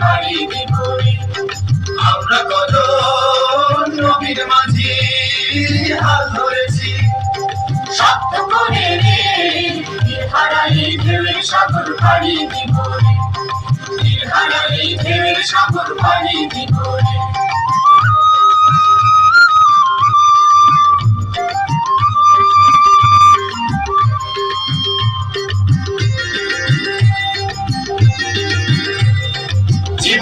পাড়ি বিপরী আমরা কত নবীর মাঝি হাল ধরেছি। শক্ত করে হারাই ঢেউয়ের সাগর পাড়ি দিব হারাই ঢেউয়ের সাগর পাড়ি বিপরী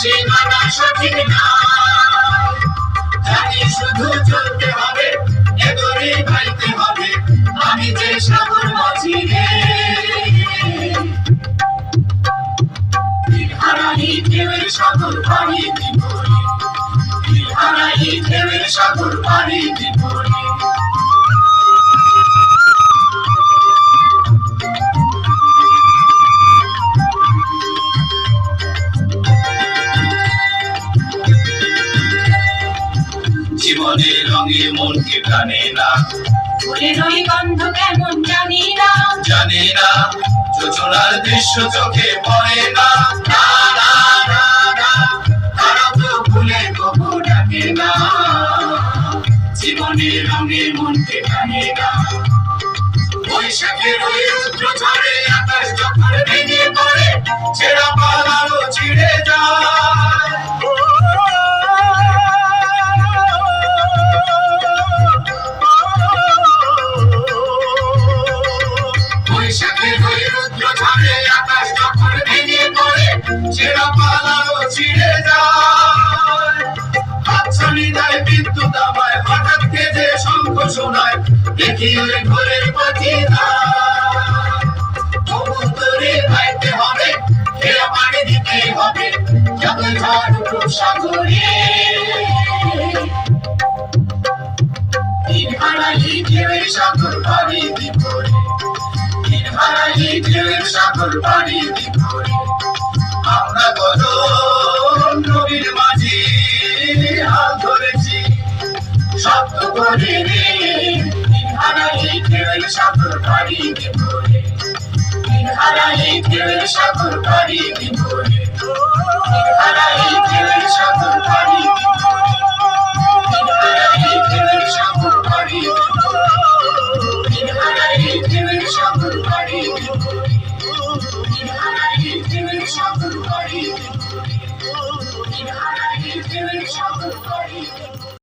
সীমানা সঠিক নাই জানি শুধু চলতে হবে এগোরে গাইতে হবে আমি যে সাগর মাঝি রে হারাই ঢেউয়ের সাগর পাড়ি বিপরী হারাই ঢেউয়ের সাগর পাড়ি বিপরী জীবনের রঙে মনকে টানে না। ফুলের ওই গন্ধ কেমন জানি না। জানে না যোজনার দৃশ্য চোখে পড়ে না। না না না না তারা তো ভুলে কবু ডাকে না। জীবনের রঙে মনকে টানে না। বৈশাখের ওই রুদ্র ঝড়ে আকাশ যখন ভেঙে পড়ে ছেঁড়া পালারও ছিঁড়ে যায়। বৈশাখের ওই রুদ্র ঝড়ে আকাশ যখন ভেঙে পড়ে, ছেঁড়া পালারও ছিঁড়ে যায়। হাতছানি দেয় বিদ্যুৎ আমায়, হঠাৎ কেঁদে শঙ্খ শোনায়, দেখি ওই ঘোরের পাখি কবুতরে খাইতে হবে খেয়া পানি দিতে হবে যত ঝড় উঠুক সাগরে। দিন হারাই ঢেউয়ের সাগর পাড়ি বিপরী দিন হারাই ঢেউয়ের সাগর পাড়ি বিপরী আমরা কত নবীর মাঝি হাল ধরেছি। শব্দ করে রে দিন হারাই ঢেউয়ের সাগর পাড়ি বিপরী দিন হারাই ঢেউয়ের সাগর পাড়ি বিপরী হারাই সাগর পাড়ি বিপরী দিন